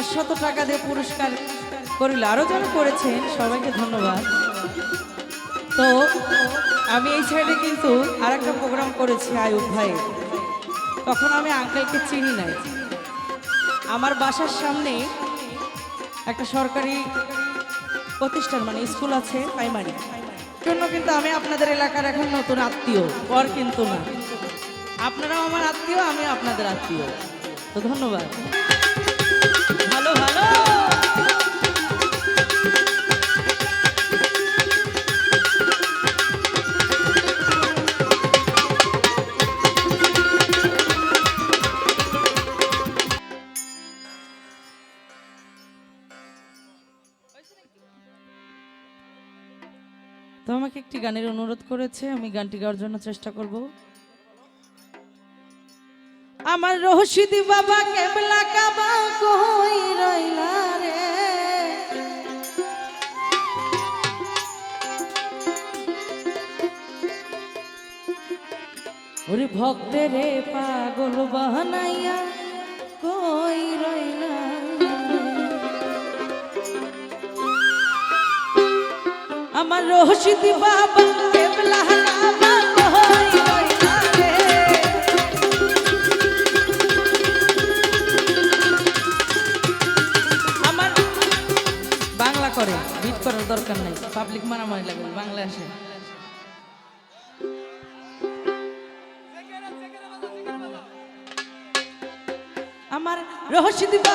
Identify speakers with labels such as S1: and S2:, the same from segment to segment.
S1: পাঁচশত টাকা দিয়ে পুরস্কার করিল। আরও যারা করেছেন, সবাইকে ধন্যবাদ। তো, আমি এই সাইডে কিন্তু আর একটা প্রোগ্রাম করেছি আয়ুব ভাই তখন আমি আঙ্কেলকে চিনি নাই। আমার বাসার সামনে একটা সরকারি প্রতিষ্ঠান মানে স্কুল আছে প্রাইমারি। জন্য কিন্তু আমি আপনাদের এলাকার এখন নতুন আত্মীয়, পর কিন্তু না। আপনারাও আমার আত্মীয় আমি আপনাদের আত্মীয়। তো ধন্যবাদ। তো আমাকে একটি গানের অনুরোধ করেছে, আমি গানটি গাওয়ার জন্য চেষ্টা করব। আমার রহস্যিদি বাবা কেবলা কাবা কই রইলা রে? ওরে ভক্তেরে পাগল বানাইয়া কই রইলা আমার রহস্যিদি বাবা, কেবলা আমার বাংলা করে বিট করার দরকার নাই পাবলিক মারামারি লাগবে বাংলা আসে। আমার রহস্য দিবা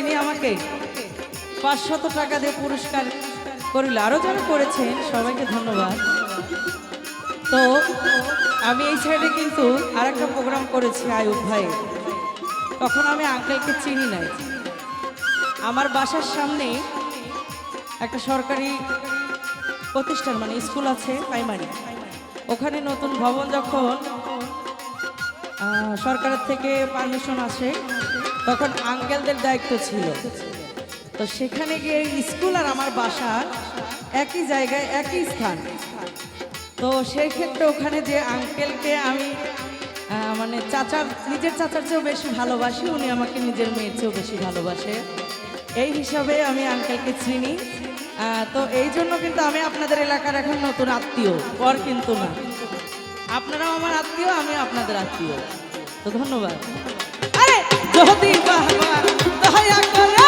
S1: যিনি আমাকে পাঁচশত টাকা দিয়ে পুরস্কার করিল। আরও যারা করেছেন, সবাইকে ধন্যবাদ। তো, আমি এই সাইডে কিন্তু আর একটা প্রোগ্রাম করেছি, আয়ুব ভাই। তখন আমি আঙ্কেলকে চিনি নাই। আমার বাসার সামনে একটা সরকারি প্রতিষ্ঠান মানে স্কুল আছে প্রাইমারি। ওখানে নতুন ভবন যখন সরকারের থেকে পারমিশন আসে তখন আঙ্কেলদের দায়িত্ব ছিল। তো সেখানে গিয়ে স্কুল আর আমার বাসা একই জায়গায়, একই স্থান। তো সেই ক্ষেত্রে ওখানে যে আঙ্কেলকে আমি মানে চাচার, নিজের চাচার চেয়েও বেশি ভালোবাসি, উনি আমাকে নিজের মেয়ের চেয়েও বেশি ভালোবাসে। এই হিসাবে আমি আঙ্কেলকে চিনি। তো এই জন্য কিন্তু আমি আপনাদের এলাকার এখন নতুন আত্মীয়, পর কিন্তু না। আপনারাও আমার আত্মীয় আমি আপনাদের আত্মীয়। তো ধন্যবাদ। যদি বাবা দয়া করে